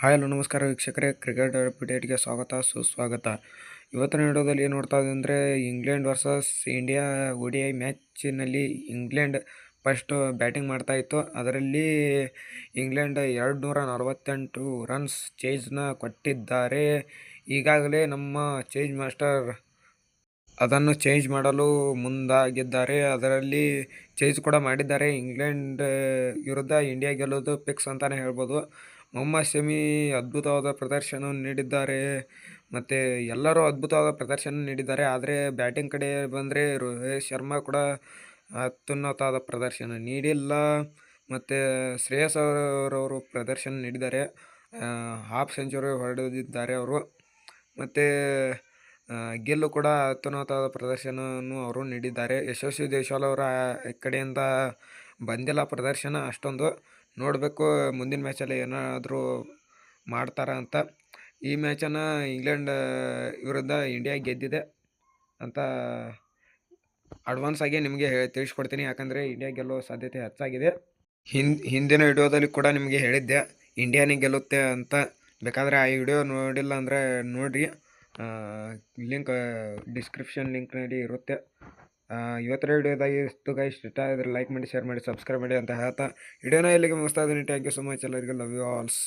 Hi, hello, ನಮಸ್ಕಾರ ವೀಕ್ಷಕರೇ. Cricket ಅಪ್ಡೇಟ್ಗೆ ಸ್ವಾಗತ, ಸುಸ್ವಾಗತ. ಇವತ್ತಿನ ವಿಡಿಯೋದಲ್ಲಿ ಏನು ನೋಡ್ತಾ ಇದೆ ಅಂದರೆ England versus India O D I ಮ್ಯಾಚಿನಲ್ಲಿ ಇಂಗ್ಲೆಂಡ್ ಫಸ್ಟು ಬ್ಯಾಟಿಂಗ್ ಮಾಡ್ತಾ ಇತ್ತು. ಅದರಲ್ಲಿ ಇಂಗ್ಲೆಂಡ್ ಎರಡು ನೂರ ನಲವತ್ತೆಂಟು ರನ್ಸ್ ಚೇಜ್ನ ಕೊಟ್ಟಿದ್ದಾರೆ. ಈಗಾಗಲೇ ನಮ್ಮ ಚೇಂಜ್ ಮಾಸ್ಟರ್ ಅದನ್ನು ಚೇಂಜ್ ಮಾಡಲು ಮುಂದಾಗಿದ್ದಾರೆ. ಅದರಲ್ಲಿ ಚೇಂಜ್ ಕೂಡ ಮಾಡಿದ್ದಾರೆ. ಇಂಗ್ಲೆಂಡ್ ವಿರುದ್ಧ ಇಂಡಿಯಾ ಗೆಲ್ಲೋದು ಪಿಕ್ಸ್ ಅಂತಲೇ ಹೇಳ್ಬೋದು. ಮೊಹಮ್ಮದ್ ಶಮಿ ಅದ್ಭುತವಾದ ಪ್ರದರ್ಶನ ನೀಡಿದ್ದಾರೆ. ಮತ್ತು ಎಲ್ಲರೂ ಅದ್ಭುತವಾದ ಪ್ರದರ್ಶನ ನೀಡಿದ್ದಾರೆ. ಆದರೆ ಬ್ಯಾಟಿಂಗ್ ಕಡೆ ಬಂದರೆ ರೋಹಿತ್ ಶರ್ಮಾ ಕೂಡ ಅತ್ಯುನ್ನತವಾದ ಪ್ರದರ್ಶನ ನೀಡಿಲ್ಲ. ಮತ್ತು ಶ್ರೇಯಸ್ ಅವರವರು ಪ್ರದರ್ಶನ ನೀಡಿದ್ದಾರೆ. ಹಾಫ್ ಸೆಂಚುರಿ ಹೊಡೆದಿದ್ದಾರೆ ಅವರು. ಮತ್ತು ಗೆಲ್ಲು ಕೂಡ ಅತ್ಯುನ್ನತವಾದ ಪ್ರದರ್ಶನವನ್ನು ಅವರು ನೀಡಿದ್ದಾರೆ. ಯಶಸ್ವಿ ದೇಶವಾಲ್ ಅವರ ಕಡೆಯಿಂದ ಬಂದಿಲ್ಲ ಪ್ರದರ್ಶನ. ಅಷ್ಟೊಂದು ನೋಡಬೇಕು ಮುಂದಿನ ಮ್ಯಾಚಲ್ಲಿ ಏನಾದರೂ ಮಾಡ್ತಾರ ಅಂತ. ಈ ಮ್ಯಾಚನ್ನು ಇಂಗ್ಲೆಂಡ್ ವಿರುದ್ಧ ಇಂಡಿಯಾ ಗೆದ್ದಿದೆ ಅಂತ ಅಡ್ವಾನ್ಸ್ ಆಗಿ ನಿಮಗೆ ತಿಳಿಸ್ಕೊಡ್ತೀನಿ. ಯಾಕಂದರೆ ಇಂಡಿಯಾ ಗೆಲ್ಲುವ ಸಾಧ್ಯತೆ ಹೆಚ್ಚಾಗಿದೆ. ಹಿಂದ್, ಹಿಂದಿನ ವಿಡಿಯೋದಲ್ಲಿ ಕೂಡ ನಿಮಗೆ ಹೇಳಿದ್ದೆ, ಇಂಡಿಯಾನೇ ಗೆಲ್ಲುತ್ತೆ ಅಂತ. ಬೇಕಾದರೆ ಆ ವಿಡಿಯೋ ನೋಡಿಲ್ಲ ಅಂದರೆ ನೋಡಿರಿ. ಲಿಂಕ್ ಡಿಸ್ಕ್ರಿಪ್ಷನ್ ಲಿಂಕ್ನಲ್ಲಿ ಇರುತ್ತೆ. ಇವತ್ತರ ವಿಡಿಯೋದಾಗಿ ಇಷ್ಟು ಗೈಸ್ ಇಷ್ಟ ಆದರೆ ಲೈಕ್ ಮಾಡಿ ಶೇರ್ ಮಾಡಿ ಸಬ್ಸ್ಕ್ರೈಬ್ ಮಾಡಿ ಅಂತ ಹೇಳ್ತಾ. ವಿಡಿಯೋನ ಇಲ್ಲಿಗೆ ಮುಗಿಸ್ತಾ ಇದ್ದೀನಿ. ಥ್ಯಾಂಕ್ ಯು ಸೊ ಮಚ್ ಎಲ್ಲರಿಗೂ ಲವ್ ಯು ಆಲ್ಸ್